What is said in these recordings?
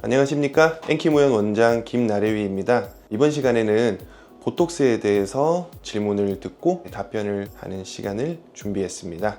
안녕하십니까 앵키모연 원장 김나래위입니다 이번 시간에는 보톡스에 대해서 질문을 듣고 답변을 하는 시간을 준비했습니다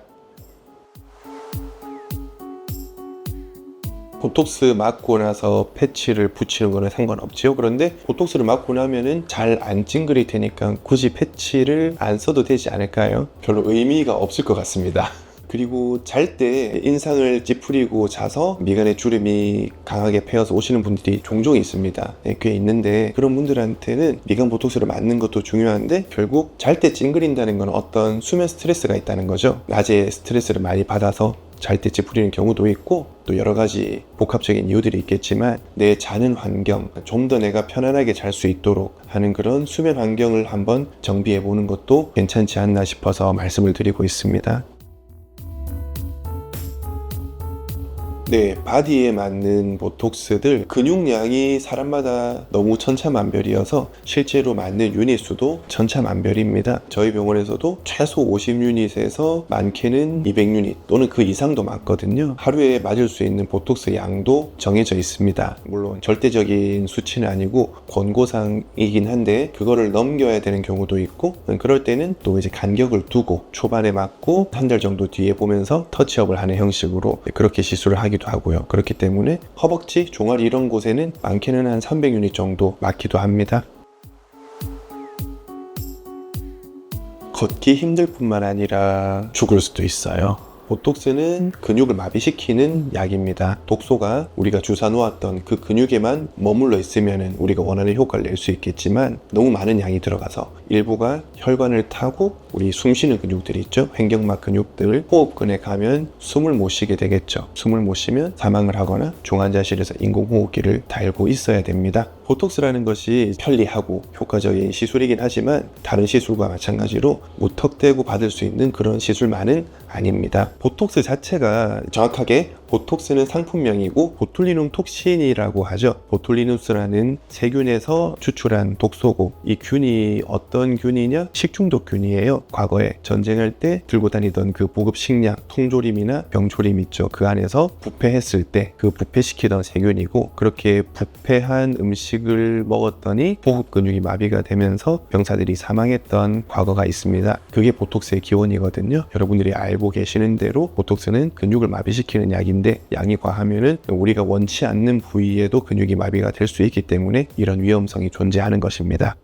보톡스 맞고 나서 패치를 붙이는 거는 상관없지요. 그런데 보톡스를 맞고 나면은 잘 안 찡그릴 테니까 굳이 패치를 안 써도 되지 않을까요? 별로 의미가 없을 것 같습니다. 그리고 잘 때 인상을 찌푸리고 자서 미간에 주름이 강하게 패여서 오시는 분들이 종종 있습니다. 네, 꽤 있는데 그런 분들한테는 미간 보톡스를 맞는 것도 중요한데 결국 잘 때 찡그린다는 건 어떤 수면 스트레스가 있다는 거죠. 낮에 스트레스를 많이 받아서 잘때 찌푸리는 경우도 있고 또 여러 가지 복합적인 이유들이 있겠지만 내 자는 환경 좀 더 내가 편안하게 잘 수 있도록 하는 그런 수면 환경을 한번 정비해 보는 것도 괜찮지 않나 싶어서 말씀을 드리고 있습니다. 네, 바디에 맞는 보톡스들 근육량이 사람마다 너무 천차만별이어서 실제로 맞는 유닛 수도 천차만별입니다. 저희 병원에서도 최소 50유닛에서 많게는 200유닛 또는 그 이상도 맞거든요. 하루에 맞을 수 있는 보톡스 양도 정해져 있습니다. 물론 절대적인 수치는 아니고 권고상이긴 한데 그거를 넘겨야 되는 경우도 있고 그럴 때는 또 이제 간격을 두고 초반에 맞고 한 달 정도 뒤에 보면서 터치업을 하는 형식으로 그렇게 시술을 하기도 하고요. 그렇기 때문에 허벅지, 종아리 이런 곳에는 많게는 한 300유닛 정도 맞기도 합니다. 걷기 힘들 뿐만 아니라 죽을 수도 있어요. 보톡스는 근육을 마비시키는 약입니다. 독소가 우리가 주사 놓았던 그 근육에만 머물러 있으면 우리가 원하는 효과를 낼 수 있겠지만 너무 많은 양이 들어가서 일부가 혈관을 타고 우리 숨 쉬는 근육들이 있죠. 횡격막 근육들 호흡근에 가면 숨을 못 쉬게 되겠죠. 숨을 못 쉬면 사망을 하거나 중환자실에서 인공호흡기를 달고 있어야 됩니다. 보톡스라는 것이 편리하고 효과적인 시술이긴 하지만 다른 시술과 마찬가지로 무턱대고 받을 수 있는 그런 시술만은 아닙니다. 보톡스 자체가 정확하게 보톡스는 상품명이고 보툴리눔 톡신이라고 하죠. 보툴리누스라는 세균에서 추출한 독소고 이 균이 어떤 균이냐? 식중독 균이에요. 과거에 전쟁할 때 들고 다니던 그 보급 식량, 통조림이나 병조림 있죠. 그 안에서 부패했을 때 그 부패시키던 세균이고 그렇게 부패한 음식을 먹었더니 호흡 근육이 마비가 되면서 병사들이 사망했던 과거가 있습니다. 그게 보톡스의 기원이거든요. 여러분들이 알고 계시는 대로 보톡스는 근육을 마비시키는 약인 데 양이 과하면은 우리가 원치 않는 부위에도 근육이 마비가 될 수 있기 때문에 이런 위험성이 존재하는 것입니다.